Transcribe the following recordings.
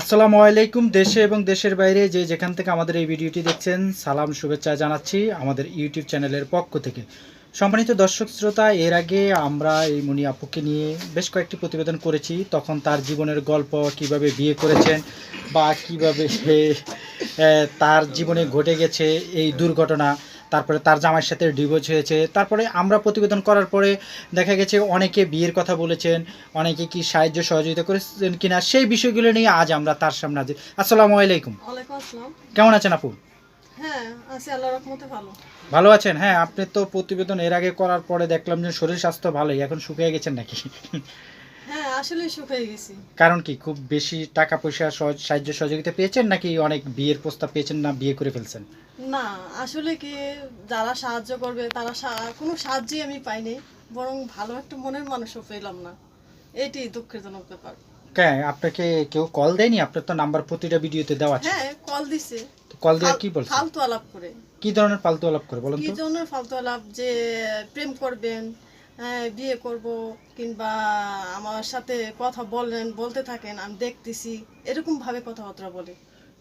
আসসালামু আলাইকুম দেশে এবং দেশের বাইরে যে যেখান থেকে আমাদের এই ভিডিওটি দেখছেন, সালাম, শুভেচ্ছা জানাচ্ছি আমাদের ইউটিউব চ্যানেলের পক্ষ থেকে। সম্মানিত দর্শক শ্রোতা, এর আগে আমরা এই মনি আপুকে নিয়ে বেশ কয়েকটি প্রতিবেদন করেছি। তখন তার জীবনের গল্প, কীভাবে বিয়ে করেছেন বা কীভাবে তার জীবনে ঘটে গেছে এই দুর্ঘটনা তারপরে তার জামাইয়ের সাথে ডিভোর্স হয়েছে। তারপরে আমরা প্রতিবেদন করার পরে দেখা গেছে অনেকে বিয়ের কথা বলেছেন অনেকে কি সাহায্য সহযোগিতা করেছেন কিনা সেই বিষয়গুলো নিয়ে আজ আমরা তার সামনে হাজির। আসসালামু আলাইকুম। কেমন আছেন আপু? হ্যাঁ আছি ভালো আছেন? হ্যাঁ আপনি তো প্রতিবেদন এর আগে করার পরে দেখলাম যে শরীর স্বাস্থ্য ভালোই এখন শুকিয়ে গেছেন নাকি? হ্যাঁ আসলে শুকিয়ে গেছি। কারণ কি খুব বেশি টাকা পয়সা সাহায্য সহযোগিতা পেয়েছেন নাকি অনেক বিয়ের প্রস্তাব পেয়েছেন না বিয়ে করে ফেলছেন? না আসলে কি যারা সাহায্য করবে তারা কোনো সাহায্যই আমি পাইনি বরং ভালো একটা মনের মানুষও পেলাম না। এটি দুঃখজনক ব্যাপার। কেন আপনাকে কেউ কল দেয়নি? আপনার তো নাম্বার প্রতিটা ভিডিওতে দেওয়া আছে। হ্যাঁ কল দিছে। কল দিয়ে কি বলছে ফালতু আলাপ করে। কি ধরনের পালতু আলাপ করে বলুন কি ধরনের জন্য ফালতু আলাপ? যে প্রেম করবেন হ্যাঁ, বিয়ে করব কিংবা আমার সাথে কথা বলেন বলতে থাকেন আমি দেখতেছি। এরকম ভাবে কথাবার্তা বলে।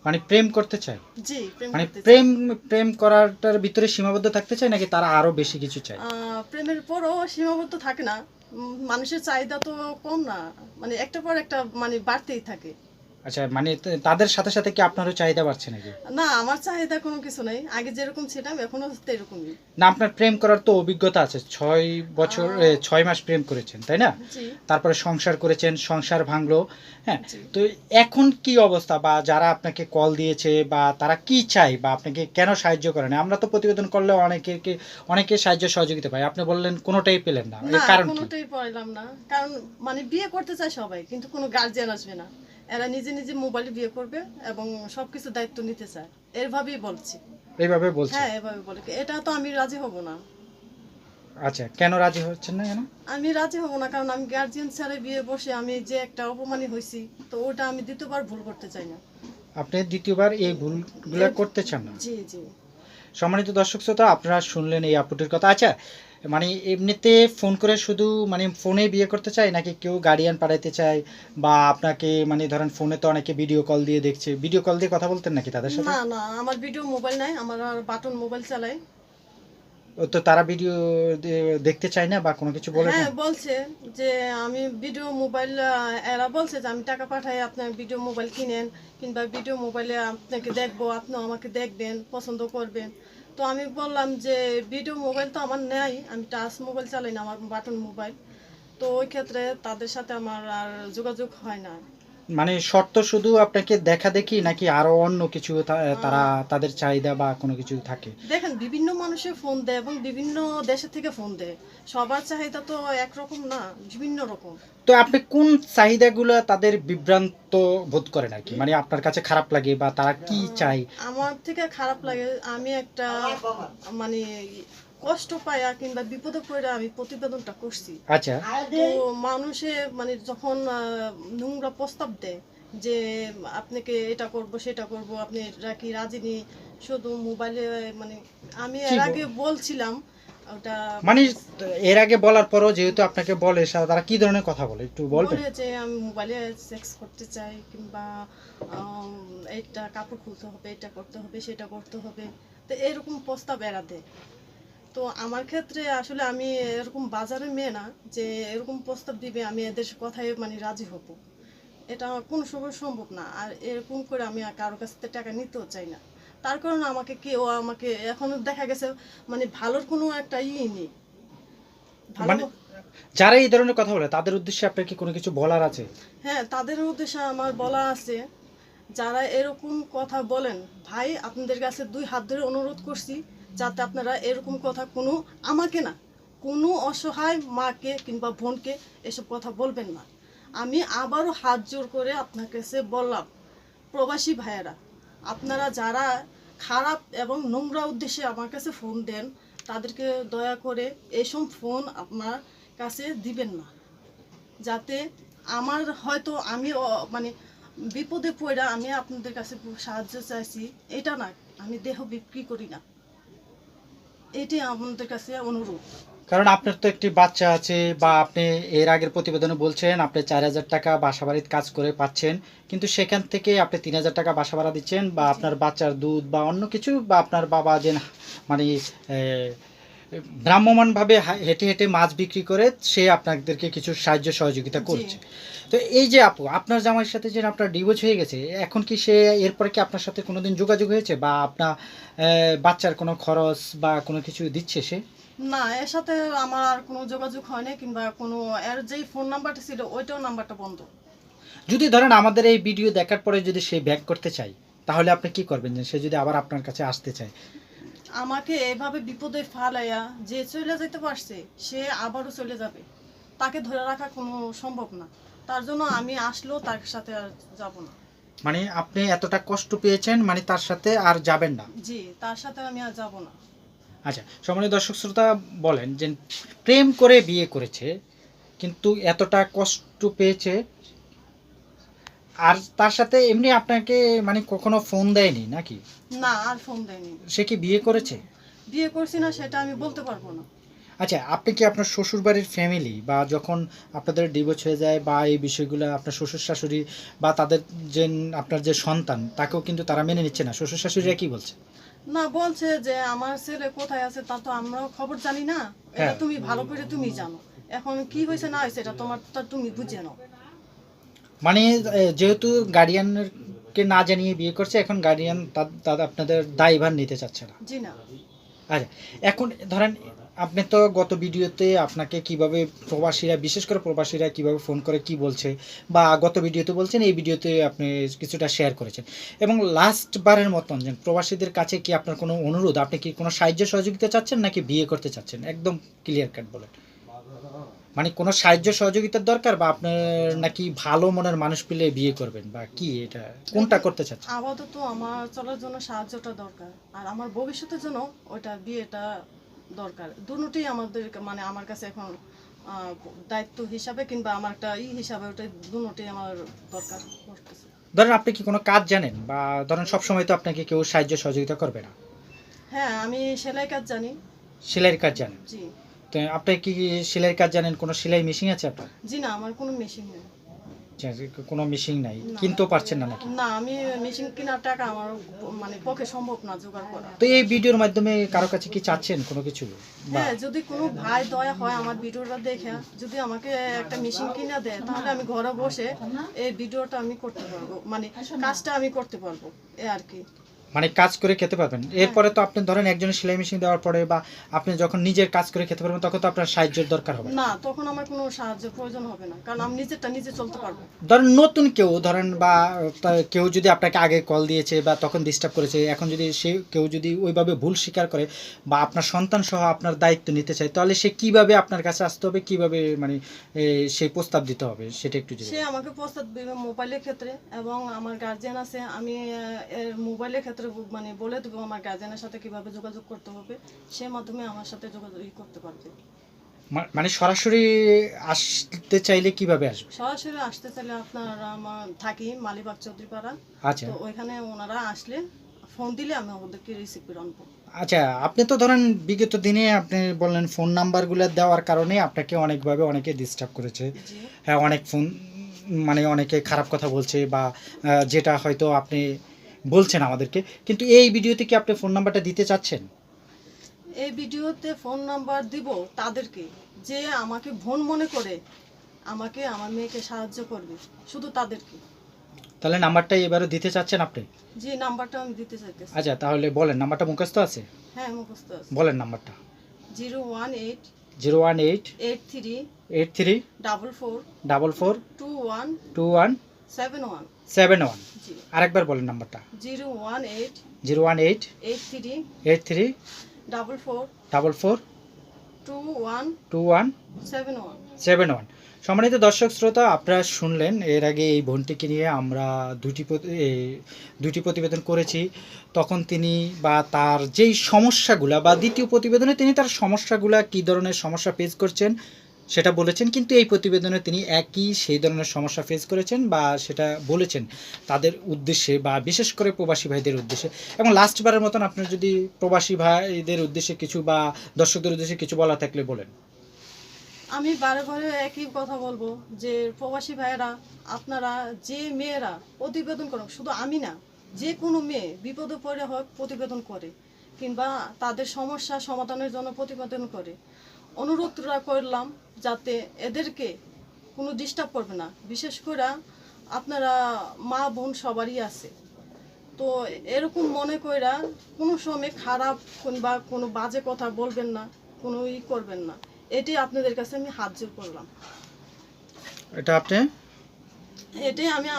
মানে প্রেম করতে চায়? জি প্রেম মানে করতে চাই। প্রেম প্রেম করাটার ভিতরে সীমাবদ্ধ থাকতে চায় নাকি তারা আরও বেশি কিছু চায়? আহ, প্রেমের পরও সীমাবদ্ধ থাকে না। উম, মানুষের চাহিদা তো কম না। মানে একটা পর একটা মানে বাড়তেই থাকে। আচ্ছা মানে তাদের সাথে সাথে কি আপনারও চাহিদা বাড়ছে নাকি? না আমার চাহিদা কোনো কিছু নেই। আগে যেরকম ছিলাম এখনও এরকমই। না আপনার প্রেম করার তো অভিজ্ঞতা আছে। ছয় বছর এ, ছয় মাস প্রেম করেছেন তাই না? তারপরে সংসার করেছেন সংসার ভাঙলো হ্যাঁ? তো এখন কি অবস্থা? বা যারা আপনাকে কল দিয়েছে বা তারা কি চায়? বা আপনাকে কেন সাহায্য করে না? আমরা তো প্রতিবেদন করলে অনেকে অনেকে সাহায্য সহযোগিতা পাই। আপনি বললেন কোনোটাই পেলেন না। কারণ কোনোটাই পারলাম না। কারণ মানে বিয়ে করতে চায় সবাই কিন্তু কোনো গার্জিয়ান আসবে না। এরা নিজে নিজে মোবাইলে বিয়ে করবে এবং সবকিছু দায়িত্ব নিতে চায়। এরভাবেই বলছি। এইভাবে বলছে? হ্যাঁ এভাবে বলে এটা তো আমি রাজি হব না। আচ্ছা কেন রাজি হচ্ছেন না কেন? আমি রাজি হব না কারণ আমি গার্জিয়ান ছাড়া বিয়ে বসে আমি যে একটা অপমানী হয়েছি তো ওটা আমি দ্বিতীয়বার ভুল করতে চাই না। আপনি দ্বিতীয়বার এই ভুলগুলো করতে চান না? জি জি। সম্মানিত দর্শক শ্রোতা আপনারা শুনলেন এই আপুটির কথা। আচ্ছা মানে এমনিতে ফোন করে শুধু মানে ফোনে বিয়ে করতে চায় নাকি কেউ গার্ডিয়ান পাঠাইতে চায়? বা আপনাকে মানে ধরেন ফোনে তো অনেকে ভিডিও কল দিয়ে দেখছে। ভিডিও কল দিয়ে কথা বলতেন নাকি তাদের সাথে? না না আমার ভিডিও মোবাইল নাই আমার আর বাটন মোবাইল চালাই। ও তো তারা ভিডিও দেখতে চায় না বা কোনো কিছু বলে না? হ্যাঁ বলছে যে আমি ভিডিও মোবাইল এরা বলছে যে আমি টাকা পাঠাই আপনার ভিডিও মোবাইল কিনেন কিংবা ভিডিও মোবাইলে আপনাকে দেখব আপনিও আমাকে দেখবেন পছন্দ করবেন। তো আমি বললাম যে ভিডিও মোবাইল তো আমার নেই, আমি টাচ মোবাইল চালাই না, আমার বাটন মোবাইল তো ওই ক্ষেত্রে তাদের সাথে আমার আর যোগাযোগ হয় না। মানে শর্ত শুধু আপনাকে দেখা দেখি নাকি আরও অন্য কিছু তারা তাদের চাহিদা বা কোনো কিছু থাকে? দেখেন বিভিন্ন মানুষে ফোন দেয় এবং বিভিন্ন দেশের থেকে ফোন দেয়। সবার চাহিদা তো একরকম না বিভিন্ন রকম। তো আপনি কোন চাহিদাগুলো তাদের বিভ্রান্ত বোধ করেন আর কি? মানে আপনার কাছে খারাপ লাগে বা তারা কি চায়? আমার থেকে খারাপ লাগে আমি একটা মানে কষ্ট পায়া কিংবা বিপদে পড়ে আমি প্রতিবেদনটা করছি। আচ্ছা। তো মানুষে মানে যখন নোংরা প্রস্তাব দেয় যে আপনাকে এটা করব সেটা করব আপনি এটা কি রাজি নেই? শুধু মোবাইলে মানে আমি এর আগে বলছিলাম ওটা মানে এর আগে বলার পরও যেহেতু আপনাকে বলে তারা কি ধরনের কথা বলে? একটু বলবেন। বলে যে আমি মোবাইলে সেক্স করতে চাই কিংবা এইটা কাপড় খুলতে হবে এটা করতে হবে সেটা করতে হবে। তো এরকম প্রস্তাব এরা দেয়। তো আমার ক্ষেত্রে আসলে আমি এরকম বাজারে মেয়ে না যে এরকম প্রস্তাব দিবে আমি এদের কথায় মানে রাজি হব। এটা আমার কোনো সময় সম্ভব না। আর এরকম করে আমি কারোর কাছ থেকে টাকা নিতেও চাই না। তার কারণে আমাকে কেউ আমাকে এখনও দেখা গেছে মানে ভালোর কোনো একটা ই নেই। ভালো মানে যারা এই ধরনের কথা বলে তাদের উদ্দেশ্যে আপনার কি কোনো কিছু বলার আছে? হ্যাঁ তাদের উদ্দেশ্যে আমার বলা আছে যারা এরকম কথা বলেন ভাই আপনাদের কাছে দুই হাত ধরে অনুরোধ করছি যাতে আপনারা এরকম কথা কোনো আমাকে না, কোনো অসহায় মাকে কিংবা বোনকে এসব কথা বলবেন না। আমি আবারও হাত জোর করে আপনার কাছে বললাম, প্রবাসী ভাইয়েরা, আপনারা যারা খারাপ এবং নোংরা উদ্দেশ্যে আমার কাছে ফোন দেন, তাদেরকে দয়া করে এসব ফোন আপনার কাছে দিবেন না। যাতে আমার হয়তো আমি মানে বিপদে পড়া আমি আপনাদের কাছে সাহায্য চাইছি, এটা না, আমি দেহ বিক্রি করি না। এটি আমাদের কাছে অনুরোধ। কারণ আপনার তো একটি বাচ্চা আছে বা আপনি এর আগের প্রতিবেদনে বলছেন, আপনি চার হাজার টাকা বাসা বাড়ির কাজ করে পাচ্ছেন, কিন্তু সেখান থেকে আপনি তিন হাজার টাকা বাসা ভাড়া দিচ্ছেন বা আপনার বাচ্চার দুধ বা অন্য কিছু বা আপনার বাবা যে মানে হা- হেঁটে হেঁটে মাছ বিক্রি করে সে আপনাদেরকে কিছু সাহায্য সহযোগিতা করছে। তো এই যে আপু আপনার জামাইয়ের সাথে যে আপনার ডিভোর্স হয়ে গেছে এখন কি সে এরপরে কি আপনার সাথে কোনোদিন যোগাযোগ হয়েছে বা আপনার বাচ্চার কোনো খরচ বা কোনো কিছু দিচ্ছে সে? না এর সাথে আমার আর কোনো যোগাযোগ হয়নি কিংবা কোনো এর যেই ফোন নাম্বারটা ছিল ওইটাও নাম্বারটা বন্ধ। যদি ধরেন আমাদের এই ভিডিও দেখার পরে যদি সে ব্যাক করতে চায় তাহলে আপনি কি করবেন যে সে যদি আবার আপনার কাছে আসতে চায়? আমাকে এভাবে বিপদে ফালাইয়া যে চলে যেতে পারছে সে আবারও চলে যাবে। তাকে ধরে রাখা কোনো সম্ভব না। তার জন্য আমি আসলেও তার সাথে আর যাব না। মানে আপনি এতটা কষ্ট পেয়েছেন মানে তার সাথে আর যাবেন না? জি তার সাথে আমি আর যাব না। আচ্ছা সম্মানিত দর্শক শ্রোতা বলেন যে প্রেম করে বিয়ে করেছে কিন্তু এতটা কষ্ট পেয়েছে আর তার সাথে এমনি আপনাকে মানে কখনো ফোন দেয়নি নাকি? না আর ফোন দেয়নি। সে কি বিয়ে করেছে? বিয়ে করছি না সেটা আমি বলতে পারব না। আচ্ছা আপনি কি আপনার শ্বশুর বাড়ির ফ্যামিলি বা যখন আপনাদের ডিভোর্স হয়ে যায় বা এই বিষয়গুলো আপনার শ্বশুর শাশুড়ি বা তাদের যে আপনার যে সন্তান তাকেও কিন্তু তারা মেনে নিচ্ছে না। শ্বশুর শাশুড়িরা কি বলছে? না বলছে যে আমার ছেলে কোথায় আছে তা তো আমরাও খবর জানি না। এটা হ্যাঁ। তুমি ভালো করে তুমি জানো। এখন কি হয়েছে না হয়েছে এটা তোমার তা তুমি বুঝে নাও। মানে যেহেতু গার্ডিয়ানকে না জানিয়ে বিয়ে করছে এখন গার্ডিয়ান তাদের আপনাদের দায়ভার নিতে চাচ্ছে না। জি না। আচ্ছা এখন ধরেন আপনি তো গত ভিডিওতে আপনাকে কীভাবে প্রবাসীরা বিশেষ করে প্রবাসীরা কীভাবে ফোন করে কি বলছে বা গত ভিডিওতে বলছেন এই ভিডিওতে আপনি কিছুটা শেয়ার করেছেন। এবং লাস্ট বারের মতন যে প্রবাসীদের কাছে কি আপনার কোনো অনুরোধ? আপনি কি কোনো সাহায্য সহযোগিতা চাচ্ছেন নাকি বিয়ে করতে চাচ্ছেন? একদম ক্লিয়ার কাট বলেন। মানে কোনো সাহায্য সহযোগিতার দরকার বা আপনার নাকি ভালো মনের মানুষ পেলে বিয়ে করবেন? বা কি এটা? কোনটা করতে চাচ্ছেন? আপাতত আমার চলার জন্য সাহায্যটা দরকার। আর আমার ভবিষ্যতের জন্য ওটা বিয়েটা দরকার। দুটোই আমাদের মানে আমার কাছে এখন দায়িত্ব হিসাবে কিংবা আমার একটা ই হিসাবে ওটা দুটোই আমার দরকার ধরেন আপনি কি কোনো কাজ জানেন? বা ধরেন সবসময় তো আপনাকে কেউ সাহায্য সহযোগিতা করবে না। হ্যাঁ আমি সেলাই কাজ জানি। সেলাইয়ের কাজ জানেন? জি। তো আপনি কি সেলাইয়ের কাজ জানেন? কোনো সেলাই মেশিন আছে আপনার? জি না আমার কোনো মেশিন নেই। আচ্ছা, কোনো মেশিন নাই। কিনতেও পারছেন না নাকি? না আমি মেশিন কেনার টাকা আমার মানে পক্ষে সম্ভব না জোগাড় করা। তো এই ভিডিওর মাধ্যমে কারও কাছে কি চাচ্ছেন কোনো কিছু? হ্যাঁ যদি কোনো ভাই দয়া হয় আমার ভিডিওটা দেখে যদি আমাকে একটা মেশিন কিনে দেয় তাহলে আমি ঘরে বসে এই ভিডিওটা আমি করতে পারব। মানে কাজটা আমি করতে পারব এ আর কি। মানে কাজ করে খেতে পারবেন। এরপরে তো আপনি ধরেন একজনের সেলাই মেশিন দেওয়ার পরে বা আপনি যখন নিজের কাজ করে খেতে পারবেন তখন তো আপনার সাহায্যের দরকার হবে। না তখন আমার কোনো সাহায্যের প্রয়োজন হবে না। কারণ আমি নিজেরটা নিজে চলতে পারব। ধরেন নতুন কেউ ধরেন বা কেউ যদি আপনাকে আগে কল দিয়েছে বা তখন ডিস্টার্ব করেছে এখন যদি সে কেউ যদি ওইভাবে ভুল স্বীকার করে বা আপনার সন্তান সহ আপনার দায়িত্ব নিতে চায় তাহলে সে কীভাবে আপনার কাছে আসতে হবে কীভাবে মানে সেই প্রস্তাব দিতে হবে সেটা একটু সে আমাকে প্রস্তাব দেবে মোবাইলের ক্ষেত্রে এবং আমার গার্জিয়ান আছে আমি মোবাইলের ক্ষেত্রে ব- মানে বলে দেবো আমার গার্জেনের সাথে কীভাবে যোগাযোগ করতে হবে সে মাধ্যমে আমার সাথে যোগাযোগ করতে পারবে। মানে সরাসরি আসতে চাইলে কীভাবে আসবে? সরাসরি আসতে চাইলে আপনার আমার থাকি মালিবাগ চৌধুরীপাড়া আচ্ছা। তো ওইখানে ওনারা আসলে ফোন দিলে আমি ওদেরকে রিসিভ করে আনব। আচ্ছা আপনি তো ধরেন বিগত দিনে আপনি বললেন ফোন নাম্বারগুলো দেওয়ার কারণে আপনাকে অনেকভাবে অনেকে ডিস্টার্ব করেছে। হ্যাঁ অনেক ফোন মানে অনেকে খারাপ কথা বলছে বা যেটা হয়তো আপনি বলছেন আমাদেরকে কিন্তু এই ভিডিওতে কি আপনি ফোন নাম্বারটা দিতে চাচ্ছেন? এই ভিডিওতে ফোন নাম্বার দিব তাদেরকে যে আমাকে বোন মনে করে আমাকে আমার মেয়েকে সাহায্য করবে শুধু তাদেরকে। তাহলে নাম্বারটা এবারও দিতে চাচ্ছেন আপনি? যে নাম্বারটা আমি দিতে চাইতেছি। আচ্ছা তাহলে বলেন নাম্বারটা মুখস্থ আছে? হ্যাঁ মুখস্থ আছে। বলেন নাম্বারটা। Zero one eight zero one eight eight three eight three double four double four two one two one seven one. আরেকবার বলেন নাম্বারটা। Zero one eight. Zero one eight. Eight three. Eight three. Double four. Double four. Two one. Two one. Seven one. Seven one. সম্মানিত দর্শক শ্রোতা আপনারা শুনলেন এর আগে এই বোনটিকে নিয়ে আমরা দুটি দুটি প্রতিবেদন করেছি। তখন তিনি বা তার যেই সমস্যাগুলা বা দ্বিতীয় প্রতিবেদনে তিনি তার সমস্যাগুলা কী ধরনের সমস্যা ফেস করছেন সেটা বলেছেন, কিন্তু এই প্রতিবেদনে তিনি একই সেই ধরনের সমস্যা ফেস করেছেন বা সেটা বলেছেন তাদের উদ্দেশ্যে বা বিশেষ করে প্রবাসী ভাইদের উদ্দেশ্যে। এবং লাস্টবারের মতন আপনার যদি প্রবাসী ভাইদের উদ্দেশ্যে কিছু বা দর্শকদের উদ্দেশ্যে কিছু বলা থাকলে বলেন। আমি বারে বারে একই কথা বলব যে প্রবাসী ভাইয়েরা, আপনারা যে মেয়েরা প্রতিবেদন করেন, শুধু আমি না, যে কোনো মেয়ে বিপদে পড়ে হোক প্রতিবেদন করে কিংবা তাদের সমস্যা সমাধানের জন্য প্রতিবেদন করে। অনুরোধটা করলাম যাতে এদেরকে কোনো ডিস্টার্ব করবে না। বিশেষ করে আপনারা মা বোন সবারই আছে। তো এরকম মনে কইরা কোনো সময় খারাপ কিংবা কোনো বাজে কথা বলবেন না কোনো ই করবেন না। এটি আপনাদের কাছে আমি হাত জোর করলাম। এটা আপনি? এটাই আমি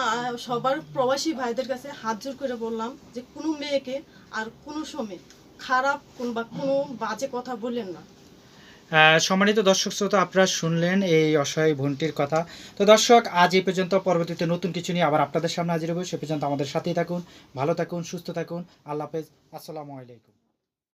সবার প্রবাসী ভাইদের কাছে হাত জোর করে বললাম যে কোনো মেয়েকে আর কোনো সময় খারাপ কিংবা কোনো বাজে কথা বললেন না। সম্মানিত দর্শক শ্রোতা, আপনারা শুনলেন এই অসহায় বোনটির কথা। তো দর্শক, আজ এই পর্যন্ত পরবর্তীতে নতুন কিছু নিয়ে আবার আপনাদের সামনে হাজির হব। সে পর্যন্ত আমাদের সাথেই থাকুন, ভালো থাকুন, সুস্থ থাকুন। আল্লাহ হাফেজ। আসসালামু আলাইকুম।